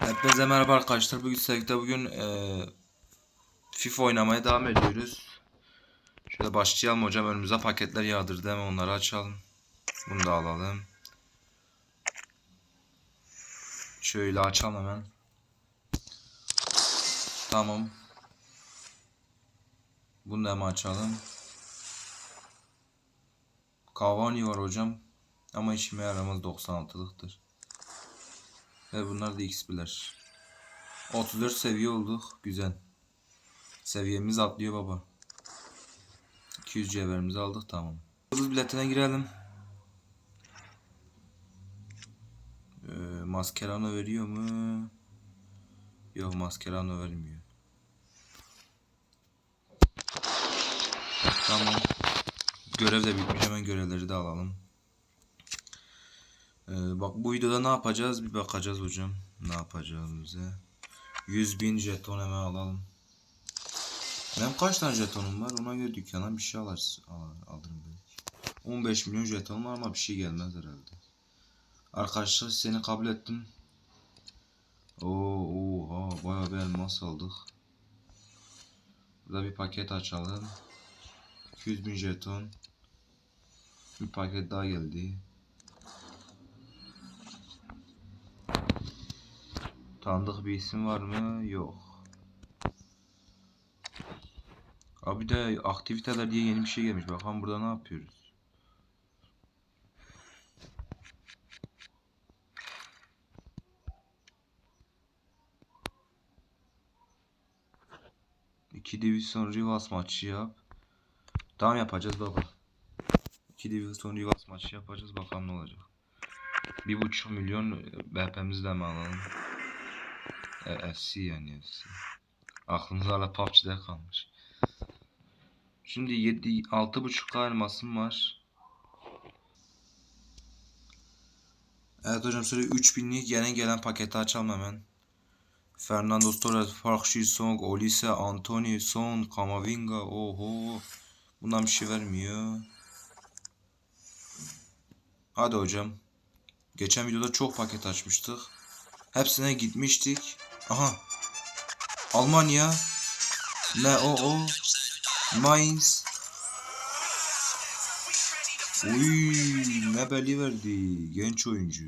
Hepinize merhaba arkadaşlar. Bugün sevgide bugün eee FIFA oynamaya devam ediyoruz. Şöyle başlayalım hocam. Önümüze paketler yağdırdı. Hemen onları açalım. Bunu da alalım. Şöyle açalım hemen. Tamam. Bunu da hemen açalım. Cavani var hocam. Ama işime yaramaz 96'lıktır. Ve bunlar da XP'ler. 34 seviye olduk. Güzel. Seviyemiz atlıyor baba. 200 cevherimizi aldık tamam. Yıldız biletine girelim. Ee, Mascherano veriyor mu? Yok Mascherano vermiyor. Tamam. Görev de bitmiş. Hemen görevleri de alalım. Ee, bak bu videoda ne yapacağız bir bakacağız hocam. Ne yapacağız bize. 100 bin jeton hemen alalım. Benim kaç tane jetonum var ona göre dükkana bir şey alırız, al- alırım belki. 15 milyon jeton var ama bir şey gelmez herhalde. Arkadaşlar seni kabul ettim. Oo, oha bayağı bir elmas aldık. Burada bir paket açalım. 200 bin jeton. Bir paket daha geldi. Tanıdık bir isim var mı? Yok. Abi de aktiviteler diye yeni bir şey gelmiş. Bakalım burada ne yapıyoruz? İki Division Rivals maçı yap. Tamam yapacağız baba. İki Division Rivals maçı yapacağız. Bakalım ne olacak. Bir buçuk milyon BP'mizi de mi alalım? E, FC yani FC. Aklımız hala PUBG'de kalmış. Şimdi 7 6.5 elmasım var. Evet hocam şöyle 3000'lik yeni gelen paketi açalım hemen. Fernando Torres, Park Ji-sung, Olise, Anthony, Son, Kamavinga. Oho. Bundan bir şey vermiyor. Hadi hocam. Geçen videoda çok paket açmıştık. Hepsine gitmiştik. Aha. Almanya. Ne o o. Mainz. Uy, ne belli verdi. Genç oyuncu.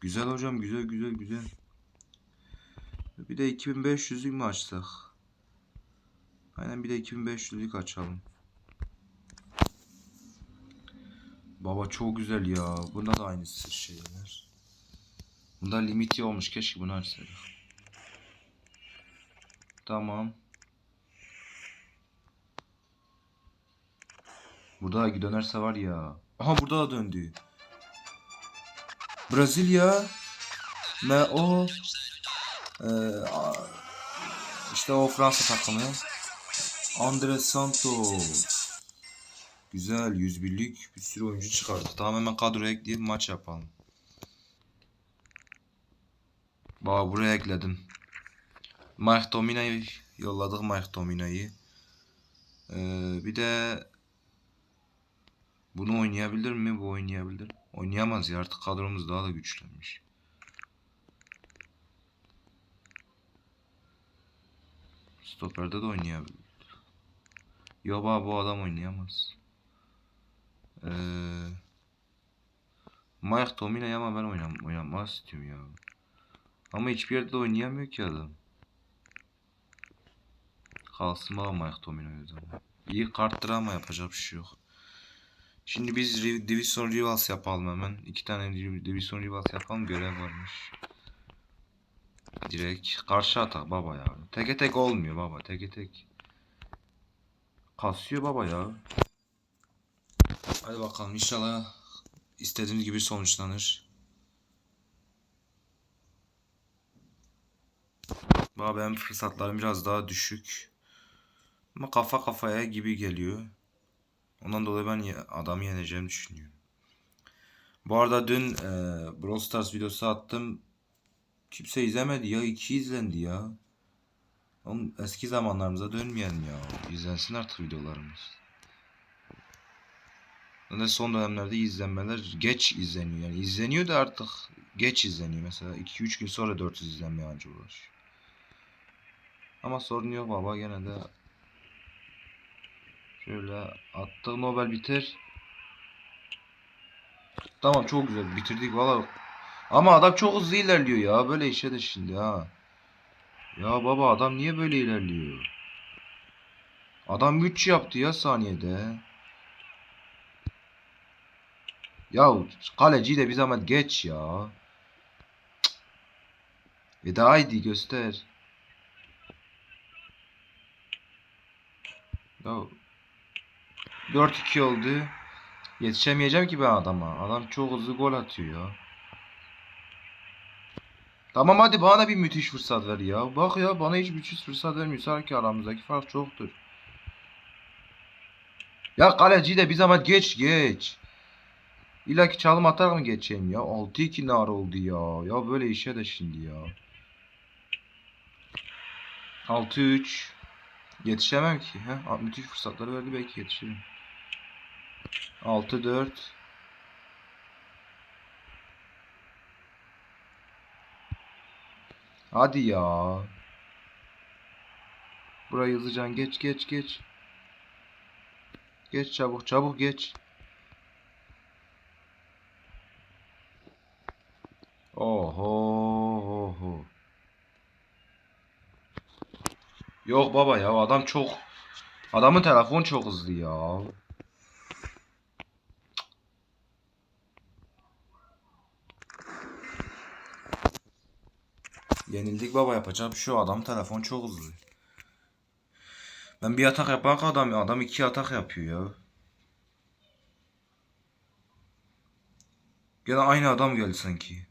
Güzel hocam güzel güzel güzel. Bir de 2500'lük mü açsak? Aynen bir de 2500'lük açalım. Baba çok güzel ya. Bunda da aynısı şeyler. Bunda limiti olmuş. Keşke bunu açsaydık. Tamam. Burada da dönerse var ya. Aha burada da döndü. Brezilya. Ne o? Ee, işte o Fransa takımı. Andres Santos. Güzel 101'lik bir sürü oyuncu çıkardı. Tamam hemen kadroya ekleyip maç yapalım. Bak buraya ekledim. Mike Domina'yı yolladık Mike Domina'yı. Ee, bir de bunu oynayabilir mi? Bu oynayabilir. Oynayamaz ya artık kadromuz daha da güçlenmiş. Stoperde de oynayabilir. Yo baba bu adam oynayamaz. Ee, Mike Domina'yı ama ben oynam oynamak istiyorum ya. Ama hiçbir yerde de oynayamıyor ki adam. Kalsın Mike Domino'yu zaman. İyi karttır ama yapacak bir şey yok. Şimdi biz Riv- Division Rivals yapalım hemen. İki tane Riv- Division Rivals yapalım görev varmış. Direkt karşı atak baba ya. Teke tek olmuyor baba teke tek. Kasıyor baba ya. Hadi bakalım inşallah istediğimiz gibi sonuçlanır. Baba benim fırsatlarım biraz daha düşük. Ama kafa kafaya gibi geliyor. Ondan dolayı ben adamı yeneceğimi düşünüyorum. Bu arada dün e, Brawl Stars videosu attım. Kimse izlemedi ya. iki izlendi ya. Oğlum eski zamanlarımıza dönmeyelim ya. İzlensin artık videolarımız. Zaten son dönemlerde izlenmeler geç izleniyor. Yani izleniyor da artık geç izleniyor. Mesela 2-3 gün sonra 400 izlenmeye anca ulaşıyor. Ama sorun yok baba gene de şöyle attık Nobel biter. Tamam çok güzel bitirdik valla. Ama adam çok hızlı ilerliyor ya böyle işe de şimdi ha. Ya baba adam niye böyle ilerliyor? Adam 3 yaptı ya saniyede. Ya kaleci de bir zaman geç ya. Cık. E daha haydi göster. 4-2 oldu. Yetişemeyeceğim ki ben adama. Adam çok hızlı gol atıyor. Tamam hadi bana bir müthiş fırsat ver ya. Bak ya bana hiç müthiş fırsat vermiyor. Sanki aramızdaki fark çoktur. Ya kaleci de bir zaman geç geç. İlla ki çalım atar mı geçeyim ya? 6-2 nar oldu ya. Ya böyle işe de şimdi ya. 6-3. Yetişemem ki. He? Müthiş fırsatları verdi belki yetişirim. 6-4. Hadi ya. Burayı hızlıcan geç geç geç. Geç çabuk çabuk geç. Oho. Yok baba ya adam çok adamın telefon çok hızlı ya. Yenildik baba yapacağım şu adam telefon çok hızlı. Ben bir atak yapan adam adam iki atak yapıyor ya. Gene aynı adam geldi sanki.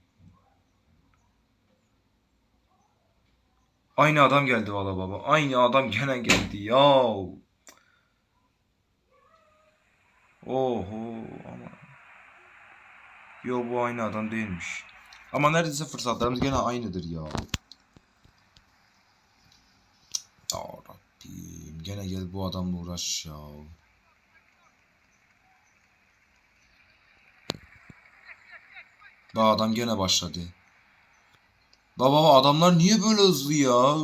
Aynı adam geldi valla baba. Aynı adam gene geldi ya. Oho ama. Yo bu aynı adam değilmiş. Ama neredeyse fırsatlarımız gene aynıdır ya. Ya Rabbim gene gel bu adamla uğraş ya. Bak adam gene başladı. Baba baba adamlar niye böyle hızlı ya?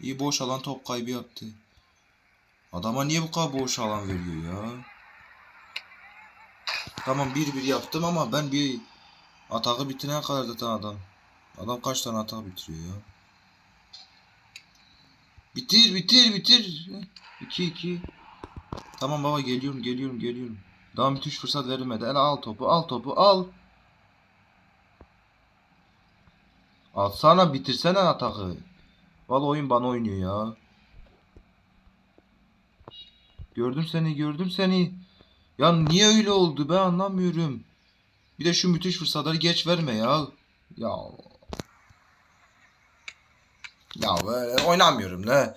İyi boş alan top kaybı yaptı. Adama niye bu kadar boş alan veriyor ya? Tamam bir bir yaptım ama ben bir atağı bitirene kadar zaten adam. Adam kaç tane atak bitiriyor ya? Bitir bitir bitir. 2 2. Tamam baba geliyorum geliyorum geliyorum. Daha müthiş fırsat verilmedi. El al topu al topu al. Alsana bitirsene atakı. Vallahi oyun bana oynuyor ya. Gördüm seni gördüm seni. Ya niye öyle oldu ben anlamıyorum. Bir de şu müthiş fırsatları geç verme ya. Ya. Ya böyle oynamıyorum ne.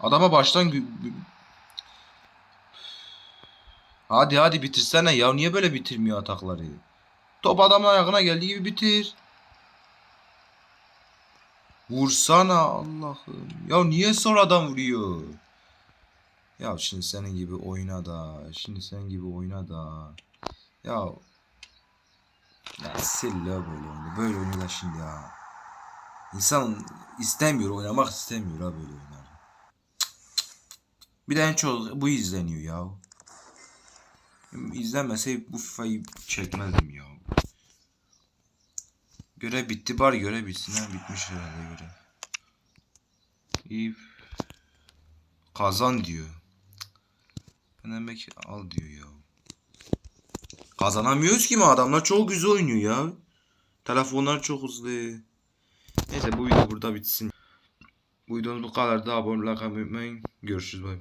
Adama baştan Hadi hadi bitirsene ya. Niye böyle bitirmiyor atakları? Top adamın ayağına geldiği gibi bitir. Vursana Allah'ım. Ya niye sonradan vuruyor? Ya şimdi senin gibi oyna da. Şimdi senin gibi oyna da. Ya. Ya sil böyle oyunu. Böyle oynuyorlar şimdi ya. İnsan istemiyor oynamak istemiyor ha böyle oyunları. Bir de en çok bu izleniyor ya. İzlenmese bu FIFA'yı çekmezdim ya. Görev bitti bari görev bitsin ha bitmiş herhalde görev. İyi. Kazan diyor. Ben demek al diyor ya. Kazanamıyoruz ki mi adamlar çok güzel oynuyor ya. Telefonlar çok hızlı. Neyse bu video burada bitsin. Bu videomuz bu kadar da abone olmayı unutmayın. Görüşürüz bay.